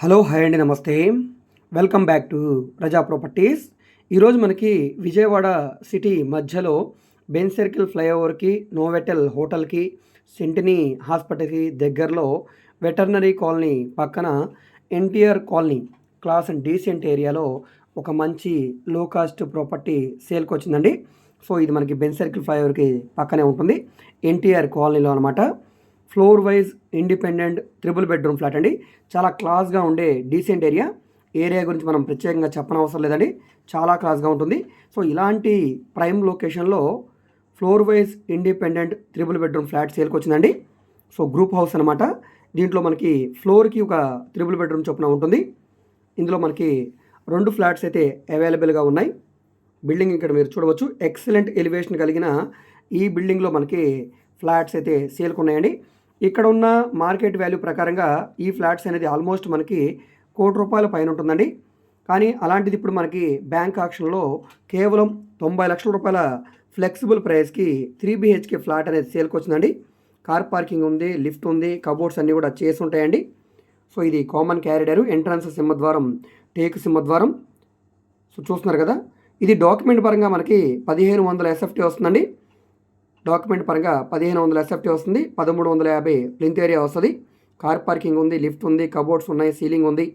Hello hi అండి నమస్తే. Welcome back to Praja properties. ఈరోజు మనకి విజయవాడ సిటీ మధ్యలో బెన్ సర్కిల్ ఫ్లైఓవర్కి నోవెటల్ హోటల్కి సెంటినీ హాస్పిటల్కి దగ్గరలో వెటర్నరీ కాలనీ పక్కన NTR colony class and decent ఏరియాలో ఒక మంచి లో కాస్ట్ ప్రాపర్టీ సేల్కి వచ్చిందండి. సో ఇది మనకి బెన్ సర్కిల్ ఫ్లైఓవర్కి పక్కనే ఉంటుంది. ఎన్టీఆర్ కాలనీలో అనమాట floor wise independent triple bedroom flat అండి. చాలా క్లాస్గా ఉండే డీసెంట్ ఏరియా ఏరియా గురించి మనం ప్రత్యేకంగా చెప్పనవసరం లేదండి. చాలా క్లాస్గా ఉంటుంది. సో ఇలాంటి ప్రైమ్ లొకేషన్లో floor wise independent triple bedroom flat సేల్కి వచ్చిందండి. సో గ్రూప్ హౌస్ అనమాట దీంట్లో మనకి ఫ్లోర్కి ఒక త్రిబుల్ బెడ్రూమ్ చొప్పున ఉంటుంది. ఇందులో మనకి రెండు ఫ్లాట్స్ అయితే అవైలబుల్గా ఉన్నాయి. బిల్డింగ్ ఇక్కడ మీరు చూడవచ్చు. ఎక్సలెంట్ ఎలివేషన్ కలిగిన ఈ బిల్డింగ్లో మనకి ఫ్లాట్స్ అయితే సేల్కి ఉన్నాయండి. ఇక్కడ ఉన్న మార్కెట్ వాల్యూ ప్రకారంగా ఈ ఫ్లాట్స్ అనేది ఆల్మోస్ట్ మనకి కోటి రూపాయల పైన ఉంటుందండి. కానీ అలాంటిది ఇప్పుడు మనకి బ్యాంక్ ఆక్షన్లో కేవలం తొంభై లక్షల రూపాయల ఫ్లెక్సిబుల్ ప్రైస్కి త్రీ బిహెచ్కే ఫ్లాట్ అనేది సేల్కి వచ్చిందండి. కార్ పార్కింగ్ ఉంది లిఫ్ట్ ఉంది కబోర్డ్స్ అన్నీ కూడా చేసి ఉంటాయండి. సో ఇది కామన్ క్యారిడర్ ఎంట్రన్స్ సింహద్వారం టేక్ సింహద్వారం. సో చూస్తున్నారు కదా ఇది డాక్యుమెంట్ పరంగా మనకి పదిహేను వందల ఎస్ఎఫ్టీ వస్తుందండి. డాక్యుమెంట్ పరంగా పదిహేను వందల ఎస్ఎఫ్టీ వస్తుంది పదమూడు వందల యాభై ప్లింత్ ఏరియా వస్తుంది. కార్ పార్కింగ్ ఉంది లిఫ్ట్ ఉంది కబోర్డ్స్ ఉన్నాయి సీలింగ్ ఉంది.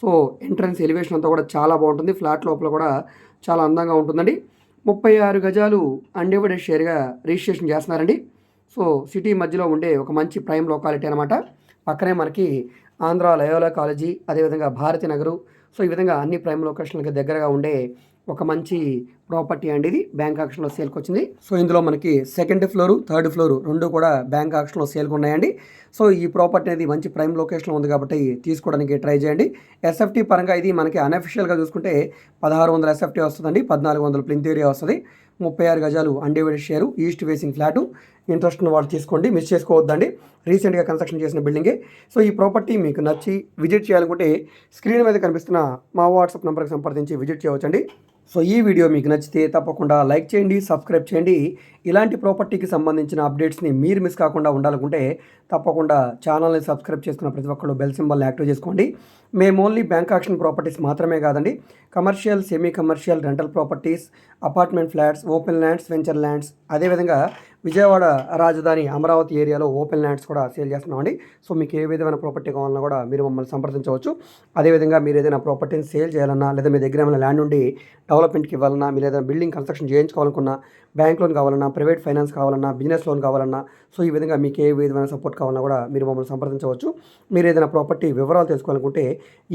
సో ఎంట్రన్స్ ఎలివేషన్ అంతా కూడా చాలా బాగుంటుంది. ఫ్లాట్ లోపల కూడా చాలా అందంగా ఉంటుందండి. ముప్పై ఆరు గజాలు అన్డివైడెడ్ షేర్గా రిజిస్ట్రేషన్ చేస్తున్నారండి. సో సిటీ మధ్యలో ఉండే ఒక మంచి ప్రైమ్ లొకాలిటీ అనమాట. పక్కనే మనకి ఆంధ్ర లయోలా కాలేజీ అదేవిధంగా భారతి నగరు సో ఈ విధంగా అన్ని ప్రైమ్ లొకేషన్లకి దగ్గరగా ఉండే ఒక మంచి ప్రాపర్టీ అండి ఇది. బ్యాంక్ ఆక్షన్లో సేల్కి వచ్చింది సో ఇందులో మనకి సెకండ్ ఫ్లోరు థర్డ్ ఫ్లోరు రెండు కూడా బ్యాంక్ ఆక్షన్లో సేల్కి ఉన్నాయండి సో ఈ ప్రాపర్టీ అనేది మంచి ప్రైమ్ లొకేషన్లో ఉంది కాబట్టి తీసుకోవడానికి ట్రై చేయండి. ఎస్ఎఫ్టీ పరంగా ఇది మనకి అన్అఫిషియల్గా చూసుకుంటే పదహారు వందల ఎస్ఎఫ్టీ వస్తుందండి. పద్నాలుగు వందల ప్లింత్ ఏరియా వస్తుంది. ముప్పై ఆరు గజాలు undivided share east facing flat interest వాళ్ళు తీసుకోండి మిస్ చేసుకోవద్దండి. రీసెంట్గా కన్స్ట్రక్షన్ చేసిన బిల్డింగే సో ఈ ప్రాపర్టీ మీకు నచ్చి విజిట్ చేయాలనుకుంటే స్క్రీన్ మీద కనిపిస్తున్న మా వాట్సాప్ నెంబర్కి సంప్రదించి విజిట్ చేయవచ్చండి. సో ఈ వీడియో మీకు నచ్చితే తప్పకుండా లైక్ చేయండి సబ్స్క్రైబ్ చేయండి. ఇలాంటి ప్రాపర్టీకి సంబంధించిన అప్డేట్స్ని మీరు మిస్ కాకుండా ఉండాలనుకుంటే తప్పకుండా ఛానల్ని సబ్స్క్రైబ్ చేసుకున్న ప్రతి ఒక్కరు బెల్ సింబల్ని యాక్టివ్ చేసుకోండి. మేము ఓన్లీ బ్యాంక్ ఆక్షన్ ప్రాపర్టీస్ మాత్రమే కాదండి commercial semi commercial rental properties apartment flats open lands venture lands అదేవిధంగా విజయవాడ రాజధాని అమరావతి ఏరియాలో ఓపెన్ ల్యాండ్స్ కూడా సేల్ చేస్తున్నామండి. సో మీకు ఏ విధమైన ప్రాపర్టీ కావాలన్నా కూడా మీరు మమ్మల్ని సంప్రదించవచ్చు. అదేవిధంగా మీరు ఏదైనా ప్రాపర్టీని సేల్ చేయాలన్నా లేదా మీ దగ్గర ఏమైనా ల్యాండ్ ఉండి డెవలప్మెంట్కి ఇవ్వాలన్నా మీరు ఏదైనా బిల్డింగ్ కన్స్ట్రక్షన్ చేయించుకోవాలనుకున్నా బ్యాంక్ లోన్ కావాలన్నా ప్రైవేట్ ఫైనాన్స్ కావాలన్నా బిజినెస్ లోన్ కావాలన్నా సో ఈ విధంగా మీకు ఏ విధమైన సపోర్ట్ కావాలన్నా కూడా మీరు మమ్మల్ని సంప్రదించవచ్చు. మీరు ఏదైనా ప్రాపర్టీ వివరాలు తెలుసుకోవాలనుకుంటే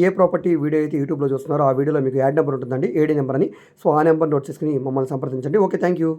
ఏ ప్రాపర్టీ వీడియో అయితే యూట్యూబ్లో చూస్తున్నారో ఆ వీడియోలో మీకు యాడ్ నెంబర్ ఉంటుందండి. ఏడీ నెంబర్ అని. సో ఆ నెంబర్ నోట్ చేసుకుని మమ్మల్ని సంప్రదించండి. Okay thank you.